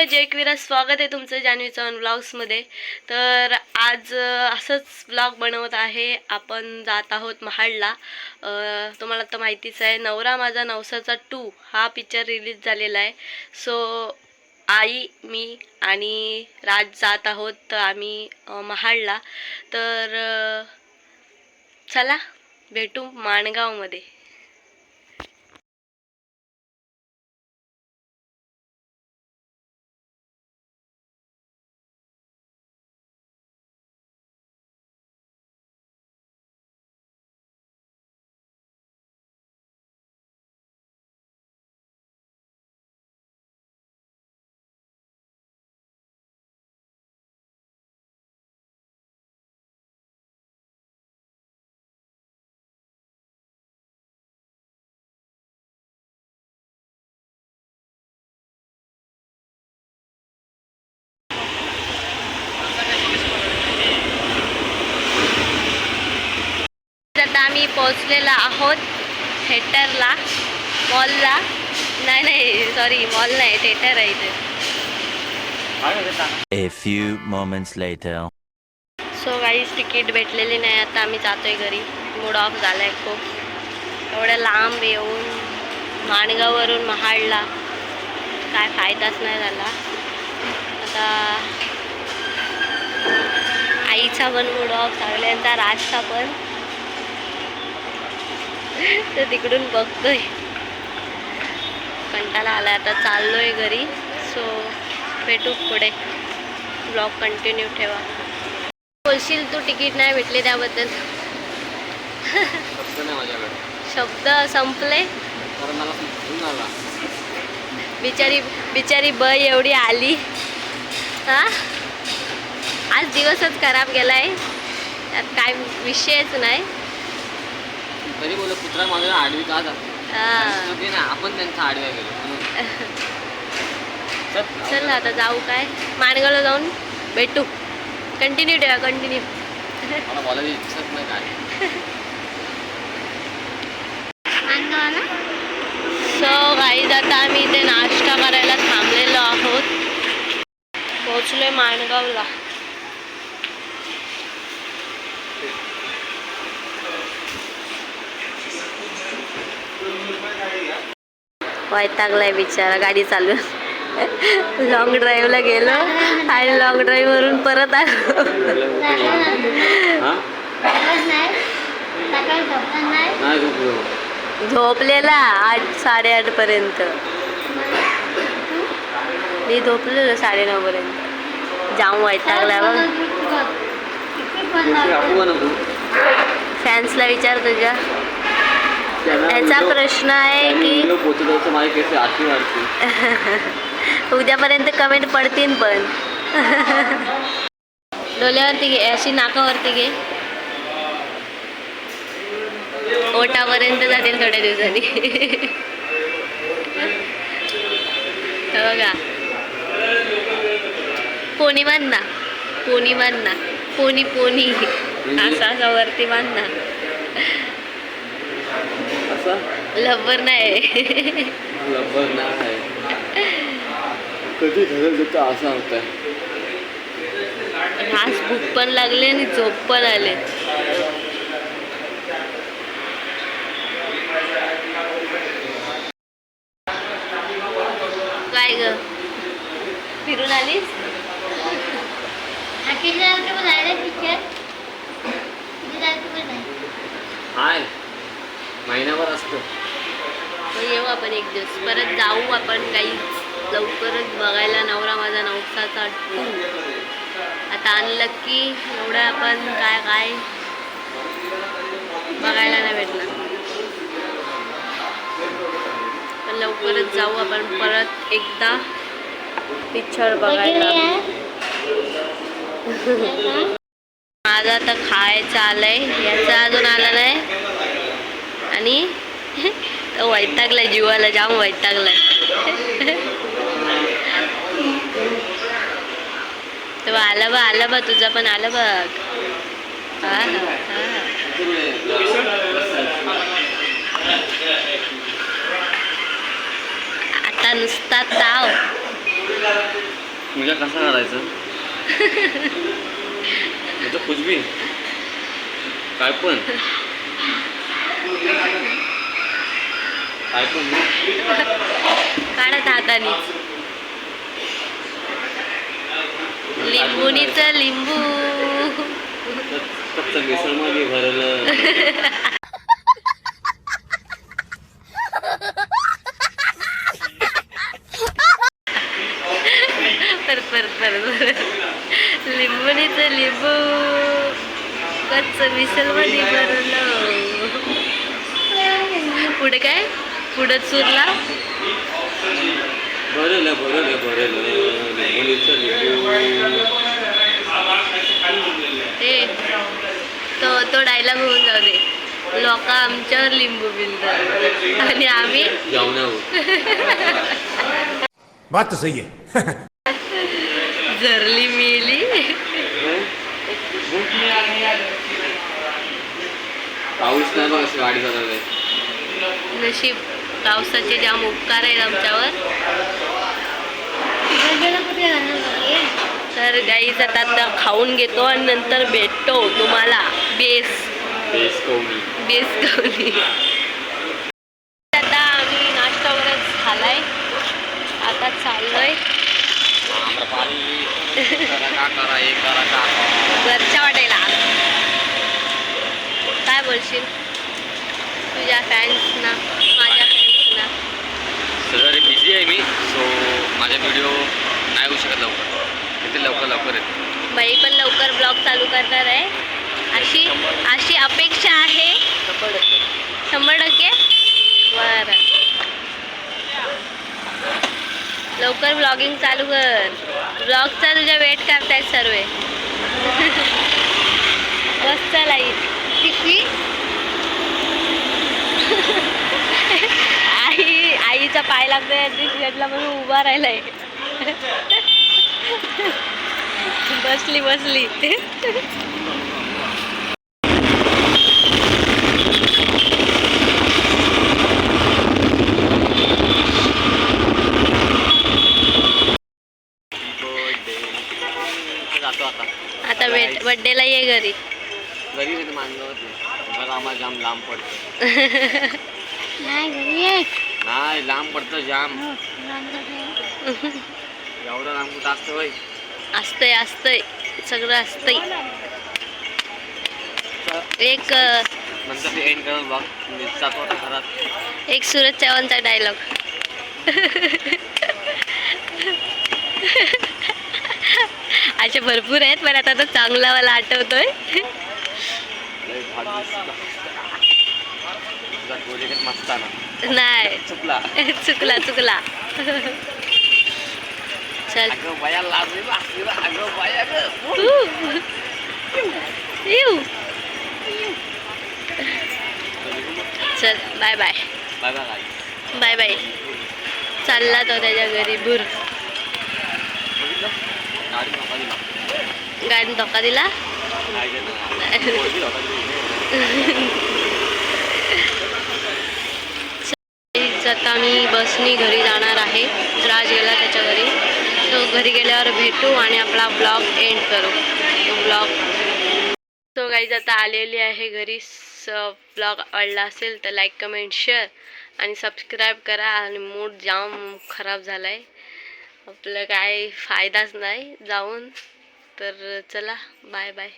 Hello जयकवीरा स्वागत आहे तुमचं जान्हवी चव्हाण ब्लॉग्समध्ये तर आज असंच ब्लॉग बनवत आहे. आपण जात आहोत महाडला. तुम्हाला तर माहितीच आहे नवरा माझा नवसाचा टू हा पिक्चर रिलीज झालेला आहे. सो आई मी आणि राज जात आहोत तर आम्ही महाडला. तर चला भेटू माणगावमध्ये. आम्ही पोहोचलेलो आहोत थिएटरला मॉलला. नाही नाही सॉरी मॉल नाही थिएटर आहे इथे. A few moments later. So काहीच तिकीट भेटलेली नाही आता आम्ही जातोय घरी. मूड ऑफ झालाय खूप. एवढ्या लांब येऊन माणगाववरून महाडला. काय फायदाच नाही झाला. आता आईचा पण मूड ऑफ सगळ्यांचा राजचा पण. तर तिकडून बघतोय. कंटाळा आला आता चाललोय घरी. सो भेटू पुढे. ब्लॉग कंटिन्यू ठेवा. बोलशील तू तिकीट नाही भेटले त्याबद्दल. शब्द संपले. बिचारी बिचारी ब एवढी आली. हा? आज दिवसच खराब गेलाय. त्यात काय विषयच नाही. तरी बोल कुत्रा माझ्या आडवी का जाते? हा. ते ना आपण त्यांचा आडव्या गेलो. चल, चल आता जाऊ काय? माणगावला जाऊन भेटू. कंटिन्यू ठेवा कंटिन्यू मला बोलायची इच्छाच नाही काय. सो गाईज आता आम्ही इथे नाश्ता करायला थांबलेलो आहोत. पोचलोय माणगावला. वैतागलाय बिचारा गाडी चालू. लॉंग ड्राईव्हला गेलो आणि लॉंग ड्राईव्ह वरून परत आलो. झोपलेला आठ साडेआठ पर्यंत. मी झोपलेलो साडेनऊ पर्यंत. जाऊन वैतागला बघ. फॅन्सला विचार तुझ्या. याचा प्रश्न आहे की उद्यापर्यंत कमेंट पडतील पण. डोल्यावरती घे अशी नाकावरती घे. ओटापर्यंत जातील थोड्या दिवसांनी. बघा. पोनी बांध ना पोनी बांध ना पोनी पोनी असा असा वरती बांध ना असं? लब्बर नाही. लब्बर नाही. कधी घरात जातं असं होतं. घास भूक पण लागले आणि झोप पण आले. काय ग? फिरून आलीस? हाय. महिनाभर असतो. येऊ आपण एक दिवस. परत जाऊ आपण काही लवकरच बघायला. नवरा माझा नवसाचा टू. आता आणलं की एवढं आपण काय काय बघायला नाही भेटणार. पण लवकरच जाऊ आपण. परत एकदा पिक्चर बघायला. माझं आता खायचं आलंय. याचं अजून आलं नाही. आणि तो वैतागलाय जीवाला जाम वैतागलाय. तेव्हा आलं बा आलं बा तुझं पण आलं बघ. हा आता नुसता ताव. म्हणजे कसं करायचं? कुछ भी काय पण. काढत हाताने लिंबुनीचं लिंबू. फक्त मिसळमध्ये भरलं परत. लिंबू. कच्च मिसलमध्ये भरलं पुढे काय? पुढं चुरला? ते तो तो डायलॉग होऊन जाऊ दे. लोक आमच्यावर लिंबू बिलतात आणि आम्ही बात सही है झरली मिली. पाऊस नाही बघ गाडी चालवलंय नशीब पावसाचे जाम उपकार आहेत आमच्यावर. तर गाईच आता खाऊन घेतो आणि नंतर भेटतो तुम्हाला. बेस. बेस कवली आता आम्ही नाश्ता वगैरे झालाय आता चाललोय. घरच्या वाटेला. काय बोलशील? तुझ्या फॅन्सना माझ्या फॅन्सना सगळं बिझी आहे मी सो माझा व्हिडिओ नाही होऊ शकत लवकर. ते लवकर लवकर येते बाई पण लवकर ब्लॉग चालू करणार आहे. अशी अशी अपेक्षा आहे. शंभर टक्के. बरं. लवकर ब्लॉगिंग चालू कर. ब्लॉगचा तुझ्या वेट करतायत सर्व. बस चला किती आई लागतोय भेटला म्हणून उभा राहिलाय. बसली बसली. जातो आता बड्डेला ये घरी. घरी मानगावात आम्हाला जाम लांब पडतं नाही घरी ये. नाही लांब पडतं जाम. एवढं लांब कुठं असतं होय? असतंय असतंय. सगळं असतंय. एक अं, नंतर ते एंड करून बघ मी जातो आता घरात. एक सूरज चव्हाणचा डायलॉग असे भरपूर आहेत पण आता तो चांगला मला आठवतोय. भारी दिसला. तुझा डोळे मस्त ना नाही चुकला चुकला चुकला चल अगं बाया लागली लागली अगं बाया गं येऊ चल बाय बाय बाय बाय गाई बाय बाय चालला तो त्याच्या घरी बुर बघितलं गाडी नका दिला गाडीने धोका दिला आता मी बसनी घरी जाणार आहे. राज गेला त्याच्या घरी तो घरी गेल्यावर भेटू आणि आपला ब्लॉग एंड करू. तो ब्लॉग तो गाईज आता आलेली आहे घरी. ब्लॉग आवडला असेल तर लाईक कमेंट शेअर आणि सबस्क्राईब करा आणि मूड जाम खराब झाला आहे आपलं काय फायदाच नाही. जाऊन तर चला बाय बाय